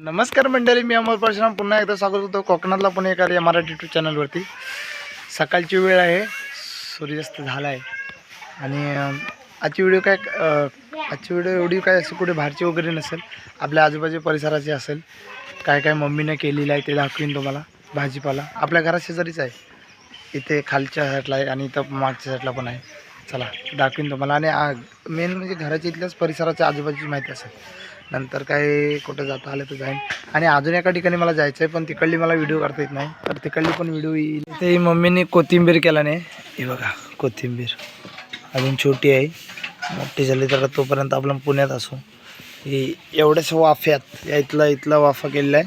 नमस्कार मंडळी मी अमोल परशुराम. पुन्हा एकदा स्वागत होतो कोकणातला पण एका या मराठी यूट्यूब चॅनलवरती सकाळची वेळ आहे सूर्यास्त झाला आहे आणि आजची व्हिडिओ काय आजची व्हिडिओ एवढी काय असं कुठे बाहेरची वगैरे नसेल. आपल्या आजूबाजू परिसराची असेल. काय काय मम्मीने केलेलं आहे ते दाखवीन तुम्हाला भाजीपाला. आपल्या घरा शेजारीच आहे. इथे खालच्या साईडला आहे आणि इथं मागच्या साईडला पण आहे. चला दाखवीन तुम्हाला. आणि मेन म्हणजे घराच्या इथल्याच परिसराच्या आजूबाजूची माहिती असेल. नंतर काय कुठं जाता आलं तर जाईन. आणि अजून एका ठिकाणी मला जायचं आहे पण तिकडली मला व्हिडिओ करता येत नाही. तर तिकडली पण व्हिडिओ येईल. ते मम्मीने कोथिंबीर केला नाही हे बघा कोथिंबीर. अजून छोटी आहे. मोठी झाली तर तोपर्यंत आपण पुण्यात असू. ही एवढ्याच वाफ्यात या इथला इथला वाफा केलेला आहे.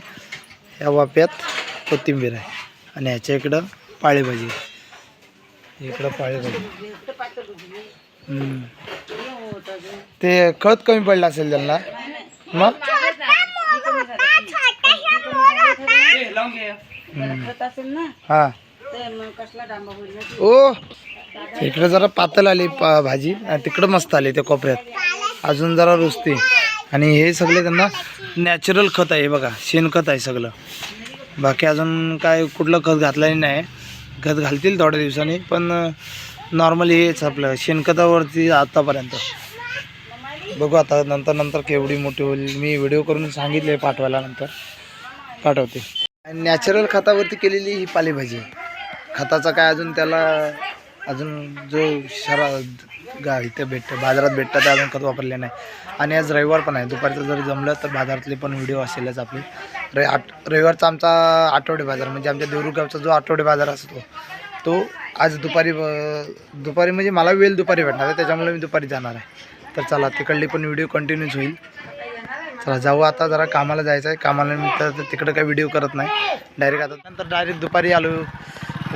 या वाफ्यात कोथिंबीर आहे. आणि ह्याच्या इकडं पाळेभाजी इकडं पाळेभाजी ते खत कमी पडलं असेल त्यांना. मग? हा. ओ इकडे जरा पातळ आली पा भाजी. आणि तिकडं मस्त आली त्या कोपऱ्यात. अजून जरा रुचते आणि हे सगळे त्यांना नॅचरल खत आहे बघा. शेणखत आहे सगळं. बाकी अजून काय कुठलं खत घातलं नाही. खत घालतील थोड्या दिवसांनी पण नॉर्मली हेच आपलं शेणखतावरती आतापर्यंत. बघू आता नंतर नंतर केवढी मोठी होईल. मी व्हिडिओ करून सांगितले पाठवायला नंतर पाठवते नॅचरल खतावरती केलेली ही पालेभाजी खताचा काय अजून त्याला अजून जो शरा गा इथे भेटतं बाजारात भेटतं ते अजून खत वापरले नाही. आणि आज रविवार पण आहे. दुपारचं जर जमलं तर बाजारातले पण व्हिडिओ असेलच आपले. रे आठ रविवारचा आमचा आठवडे बाजार म्हणजे आमच्या देवरुगावचा जो आठवडे बाजार असतो तो आज दुपारी ब- दुपारी म्हणजे मला वेळ दुपारी भेटणार आहे. त्याच्यामुळे मी दुपारी जाणार आहे. तर चला तिकडली पण व्हिडिओ कंटिन्यूच होईल. चला जाऊ आता जरा कामाला जायचं आहे. कामाला नंतर तर तिकडं काही व्हिडिओ करत नाही. डायरेक्ट आता नंतर डायरेक्ट दुपारी आलो.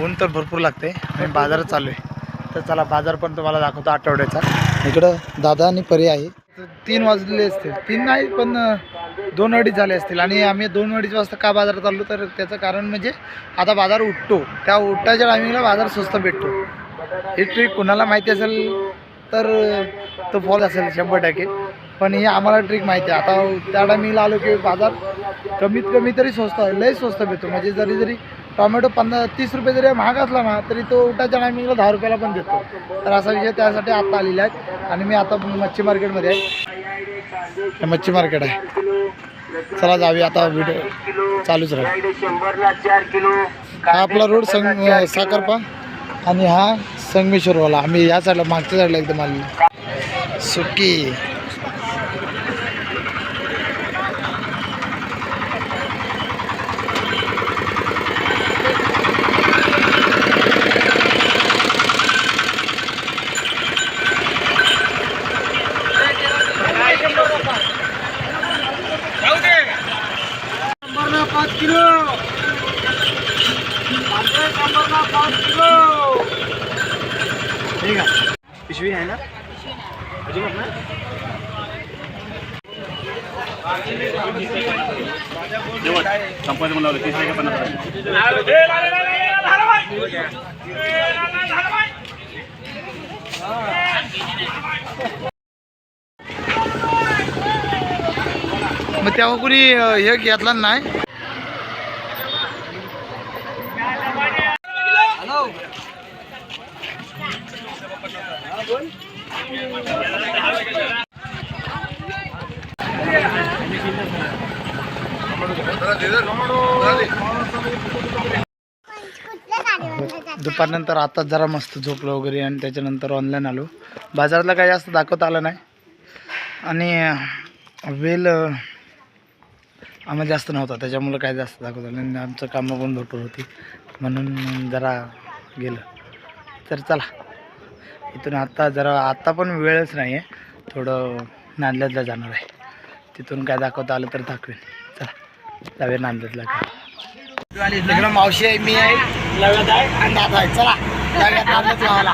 ऊन तर भरपूर लागते आणि बाजारच चालू आहे. तर चला बाजार पण तुम्हाला दाखवतो आठवड्याचा. इकडं दादा आणि परी आहे. तीन वाजलेले असतील. तीन नाही पण दोन अडीच झाले असतील. आणि आम्ही दोन अडीच वाजता का बाजारात आलो? तर त्याचं कारण म्हणजे आता बाजार उठतो. त्या उठायच्या टायमिंगला बाजार स्वस्त भेटतो. ही ट्रिक कुणाला माहिती असेल? तर तो फॉल असेल शंभर टक्के. पण ही आम्हाला ट्रिक माहिती आहे. आता त्या टायमिंगला आलो की बाजार कमीत कमी तरी स्वस्त लय स्वस्त भेटतो. म्हणजे जरी जरी टोमॅटो पन्नास तीस रुपये जरी महाग असला ना तरी तो उठाच्या टायमिंगला दहा रुपयाला पण देतो. तर असा विषय त्यासाठी आत्ता आलेला आहे. आणि मी आता मच्छी मार्केटमध्ये आहे. हे मच्छी मार्केट आहे. चला जाऊया आता व्हिडिओ चालूच राहील हा आपला रोड संग साखरपा. आणि हा संगमेश्वरवाला. आम्ही या साईडला मागच्या साईडला एकदम आलेलो. सुकी पाच किलो पाच किलो ठीक आहे पिशवी आहे ना अजिबात ना मग तेव्हा कुणी हे घेतला नाही? दुपारनंतर आताच जरा मस्त झोपलं वगैरे आणि त्याच्यानंतर ऑनलाईन आलो. बाजारातला काही जास्त दाखवता आलं नाही. आणि वेल आम्हाला जास्त नव्हता. त्याच्यामुळं काय जास्त दाखवत आलं आणि आमचं कामं पण भरपूर होती. म्हणून जरा गेलं. तर चला. इथून आत्ता जरा आत्ता पण वेळच नाही आहे थोडं नांदल्यातला जाणार आहे. तिथून काय दाखवता आलं तर दाखवेन. चला. जाऊया नांदेडला काय मावशी आहे मी आहे लग्नात आहे आणि दादा आहे. चला जाऊया नांदेड गावाला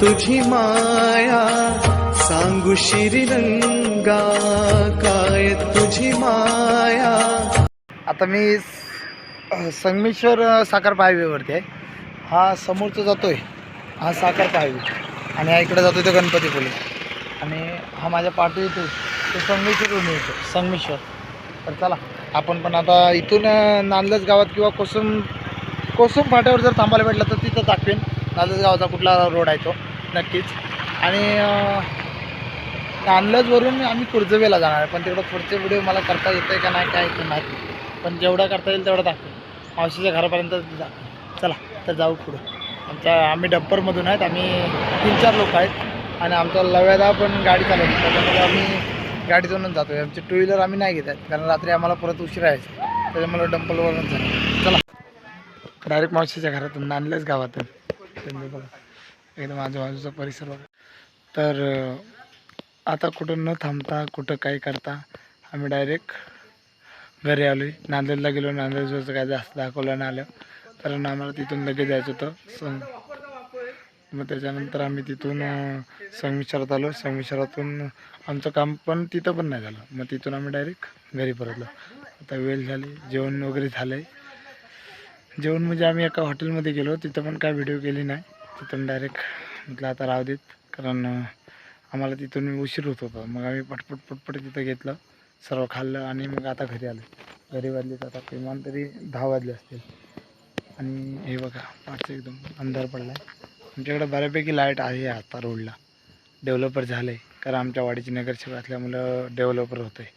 तुझी माया सांगू श्रीरंगा काय तुझी माया. आता मी संगमेश्वर साखर हायवेवरती आहे. हा समोरचा जातोय. हा साखर हायवे आणि हा इकडे जातोय तो गणपतीपुले आणि हा माझ्या पाठी येतो तो संगमेश्वरून येतो संगमेश्वर. तर चला आपण पण आता इथून अ, नांदलज गावात किंवा कोसम कोसम फाट्यावर जर थांबायला भेटलं तर तिथं दाखवेन. नांदलज गावाचा कुठला रोड आहे तो नक्कीच. आणि अ, नांदलजवरून आम्ही कुर्जवेला जाणार आहे पण तेवढं पुढचे व्हिडिओ मला करता येतं आहे का नाही काय ते माहीत नाही. पण जेवढा करता येईल तेवढं दाखवेन. मावशीच्या घरापर्यंत जा चला तर जाऊ पुढं. आमच्या आम्ही डप्परमधून आहेत आम्ही तीन चार लोक आहेत आणि आमचा लव्यादा पण गाडी चालवतो त्याच्यामुळे आम्ही गाडीतूनच जातो आहे आमची टू व्हीलर आम्ही नाही घेत आहेत कारण रात्री आम्हाला परत उशीर यायचं त्याच्यामुळे डंपलवरून जातो चला. डायरेक्ट मावशीच्या घरातून नांदल्याच गावातून. तुम्ही बघा. एकदम आजूबाजूचा परिसर बघा. तर आता कुठं न थांबता कुठं काही करता आम्ही डायरेक्ट घरी आलो. आहे नांदेडला गेलो. नांदेडचं काय जास्त दाखवलं नाही आलं. कारण आम्हाला तिथून लगेच जायचं होतं. सं मग त्याच्यानंतर आम्ही तिथून अं, संगमेश्वरात आलो. संगमेश्वरातून आमचं काम पण तिथं पण नाही झालं. मग तिथून आम्ही डायरेक्ट घरी परतलो. आता वेळ झाली. जेवण वगैरे झालं आहे जेवण म्हणजे आम्ही एका हॉटेलमध्ये गेलो. तिथं पण काय व्हिडिओ केली नाही. तिथून डायरेक्ट म्हटलं आता राहू देत. कारण आम्हाला तिथून उशीर होत होता. मग आम्ही पटपट पटपट तिथं घेतलं. सर्व खाल्लं आणि मग आता घरी आलो. घरी वाजलेत आता किमान तरी दहा वाजले असतील. आणि हे बघा पाच एकदम अंधार पडला आहे आमच्याकडे बऱ्यापैकी लाइट आहे आता रोडला डेव्हलपर झालं. आहे कारण आमच्या वाडीची नगरसेवक असल्यामुळं डेव्हलपर होतं. आहे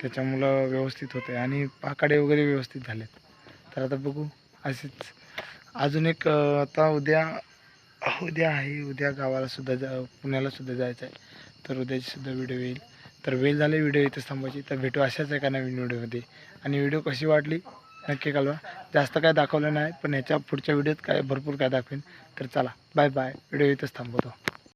त्याच्यामुळं व्यवस्थित होतं. आहे आणि पाकाडे वगैरे व्यवस्थित झालेत. तर आता बघू. असेच. अजून एक आता उद्या उद्या आहे. उद्या गावाला सुद्धा जा पुण्याला सुद्धा जायचं आहे तर उद्याची सुद्धा व्हिडिओ येईल. तर वेळ झाले व्हिडिओ इथेच थांबायची. तर भेटू अशाच एका नवीन व्हिडिओमध्ये. आणि व्हिडिओ कशी वाटली? नक्की कळवा. जास्त काय दाखवलं नाही पण ह्याच्या पुढच्या व्हिडिओत काय भरपूर काय दाखवेन. तर चला बाय बाय. व्हिडिओ इथंच थांबवतो.